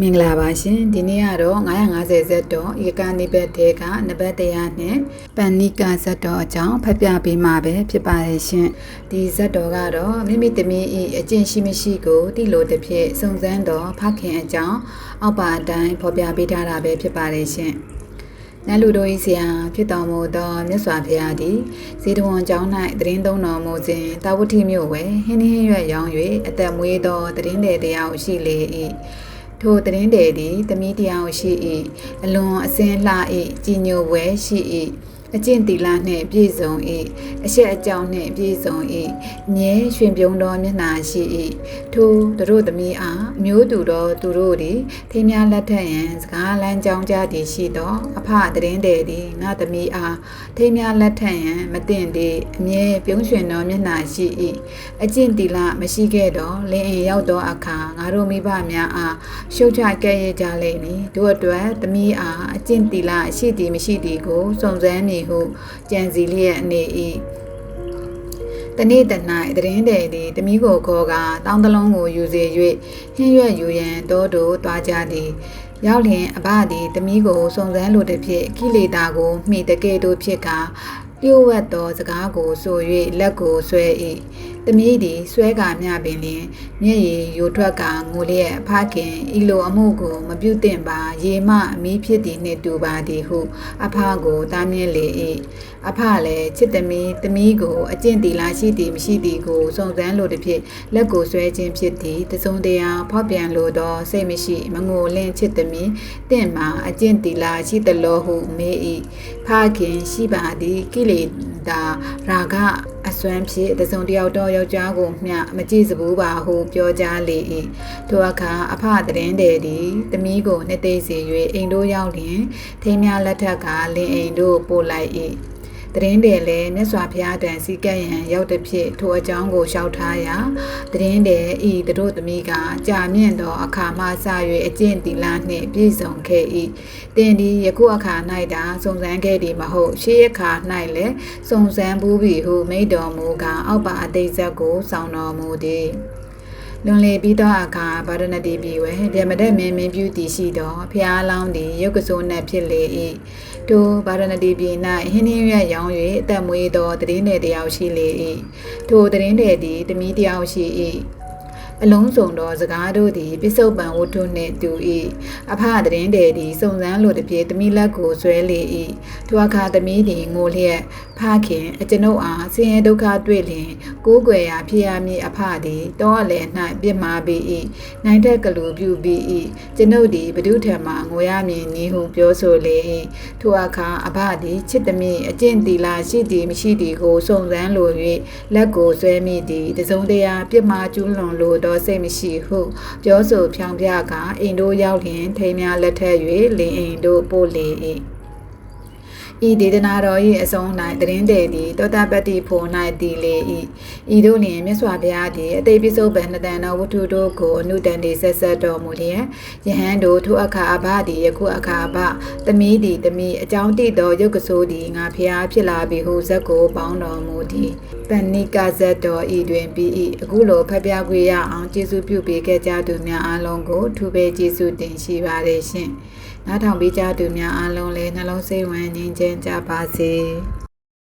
မင်္ဂလာပါရှင်ဒီနေ့ကတော့950ဇက်တော်ဧကနိဘတ်တဲကနဘတ်တရားနဲ့ပန်နိကဇက်တော်အကြောင်းဖတ်ပြပေးမှာပဲဖြစ်ပါတယ်ရှင်ဒီဇက်တော်ကတော့မိမိသမီးဤအကျင့်ရှိမရှိကိုတိလို့တစ်ဖြစ်စုံစမ်းတော်ဖခင်အကြောင်းအောက်ပါအတိုင်းဖော်ပြပေးထားတာပဲဖြစ်ပါတယ်ရှင်နတ်လူတို့ဤဆရာဖြစ်တော်မူသောမြတ်စွာဘုရားသည်ဇေတဝန်ကျောင်း၌တရင်သုံးတော်မူစဉ်တာဝတိမြို့ဝဲဟင်းဟင်းရွက်ရောင်း၍အသက်မွေးသောတရင်တဲ့တရားရှိလေ၏ ထိုသတင်းတယ်သည်တမိတရားရှိ၏အလွန်အစင်းလှ၏ကြည်ညိုပွဲရှိ၏ အကျင့်တီလာနှင့်ပြည့်စုံ၏အရှက်အကြောင်းနှင့်ပြည့်စုံ၏မြဲရွှင်ပြုံးသောမျက်နှာရှိ၏ထိုသူတို့သမီးအားမျိုးသူသောသူတို့သည်ထိများလက်ထက်ရန်စကားလမ်းကြောင်းကြသည်ရှိသောအဖသတင်းတယ်သည်ငါသမီးအားထိများလက်ထက်ရန်မတင်သည်အမြဲပြုံးရွှင်သောမျက်နှာရှိ၏အကျင့်တီလာမရှိခဲ့တော့လင်းအိမ်ရောက်သောအခါငါတို့မိဘများအားရှုတ်ချကဲ့ရဲ့ကြလိမ့်မည်တို့အတွက်သမီးအားအကျင့်တီလာရှိသည်မရှိသည်ကိုစုံစမ်းမည်ဟုကြံစီလျက်နေ၏တနေ့တ၌တရင်တယ်သည်တမီးကိုခေါ်ကတောင်းတလုံးကိုယူစေ၍ဟင်းရွက်ယူရန်တောတို့တွားကြသည်ရောက်လျင်အဘသည်တမီးကိုစုံစမ်းလိုသည်ဖြင့်ကိလေသာကိုမိတကဲ့သို့ဖြစ်ကလျှို့ဝှက်သောစကားကိုဆို၍လက်ကိုဆွဲ၏ တမီးသည်ဆွဲကာမျှပင်လျင်မျက်ရည်ယိုထွက်ကငိုလျက်ဖခင်ဤလိုအမှုကိုမပြုသင့်ပါ ရေမအမီးဖြစ်သည်နှင့်တူပါသည်ဟု အဖကိုတားမြင်လေ၏အဖလည်းချစ်သမီးသမီးကိုအကျင့်တီလာရှိသည်မရှိသည်ကိုစုံစမ်းလိုသည်ဖြင့်လက်ကိုဆွဲခြင်းဖြစ်သည်တစုံတရာဖောက်ပြန်လိုသောစိတ်မရှိမငိုလင့်ချစ်သမီးတင့်မှာအကျင့်တီလာရှိသလိုဟုမေး၏ဖခင်ရှိပါသည်ကိလေသာ ရာဂအစွမ်းဖြင့်တစုံတယောက်တော့ယောက်ျားကိုမျှမကြည့်စဘူးပါဟုပြောကြားလေ၏ထိုအခါအဖတရင်တယ်သည်သမီးကိုနှစ်သိမ့်စေ၍အိမ်တို့ရောက်လျင်ထိမ်းများလက်ထက်ကလင်အိမ်တို့ပို့လိုက်၏ တရင်တယ်လည်းမြတ်စွာဘုရားတန်စီကပ်ရန်ရောက်တဲ့ဖြစ်ထိုအကြောင်းကိုရှောက်ထားရာတရင်တယ်ဤတို့သမီးကကြာမြင့်သောအခါမှစ၍အကျင့်တီလာနှင့်ပြည့်စုံခဲ့၏တင်ဒီယခုအခါ၌သာစုံစမ်းခဲ့သည်မဟုတ်ရှေးအခါ၌လည်းစုံစမ်းဘူးပြီဟုမိန့်တော်မူကအောက်ပါအသေးဆက်ကိုစောင့်တော်မူသည်လွန်လေပြီးသောအခါဗာရဏတိပြည်ဝဲဗြဟ္မတက်မင်းမင်းပြုတည်ရှိသောဖျားလောင်းသည်ရုပ်ကစိုးနှင့်ဖြစ်လေ၏ ထိုဗာရဏတိပြည်၌ဟင်းနှင်းရွက်ရောင်း၍အသက်မွေးသောတည်င်းတဲ့တယောက်ရှိလေ၏ထိုတည်င်းတဲ့သည်တမီးတယောက်ရှိ၏ အလုံးစုံသောစကားတို့သည်ပစ္စုပန်ဝတ္ထုနှင့်တူ၏အဖတရင်တဲ့သည်စုံစမ်းလိုသည်ဖြင့်တမိလက်ကိုဆွဲလေ၏ထိုအခါတမိသည်ငိုလျက်ဖခင်အကျွန်ုပ်အားဆင်းရဲဒုက္ခတွေ့လျင် ကိုးကွယ်ရာဖြစ်ရမည်အဖသည်တောအလယ်၌ပြစ်မှားပေ၏နိုင်တဲ့ကလူပြုပြီး၏ကျွန်ုပ်သည်ဘဒုထံမှငိုရမည်နည်းဟုပြောဆိုလေ၏ထိုအခါအဖသည်ချစ်သည်မည်အကျင့်တီလာရှိသည်မရှိသည်ကိုစုံစမ်းလို၍လက်ကိုဆွဲမိသည်တစုံတရာပြစ်မှားကျူးလွန်လိုသောစိတ်မရှိဟုပြောဆိုဖြောင်ပြကအိမ်တို့ရောက်လျင်ထိမ်းများလက်ထက်၍လင်အိမ်တို့ပို့လေ၏ ဤဒေသနာတော်၏အဆုံး၌တရင်တေသည်တောတပတ္တိဖို့၌တည်လေ၏ဤတို့လျင်မြတ်စွာဘုရားသည်အတိပိစုပန်နတန်တော်ဝတ္ထုတို့ကိုအနုတန်တိဆက်ဆက်တော်မူလျက်ယဟန်တို့ထိုအခါအဘသည်ယခုအခါအဘသမီးသည်သမီးအကြောင်းတိသောရုပ်ကစိုးသည်ငါဖျားဖြစ်လာပြီဟုဇက်ကိုပေါင်းတော်မူသည်ပဏိကဇတ်တော်ဤတွင်ပြီး၏အခုလိုဖတ်ပြခွေရအောင်ကျေးဇူးပြုပေးခဲ့ကြသူများအားလုံးကိုထူပဲကျေးဇူးတင်ရှိပါတယ်ရှင် နားထောင်ပေးကြသူများအားလုံးလည်းနှလုံးစိတ်ဝမ်းငြိမ်းချမ်းကြပါစေ။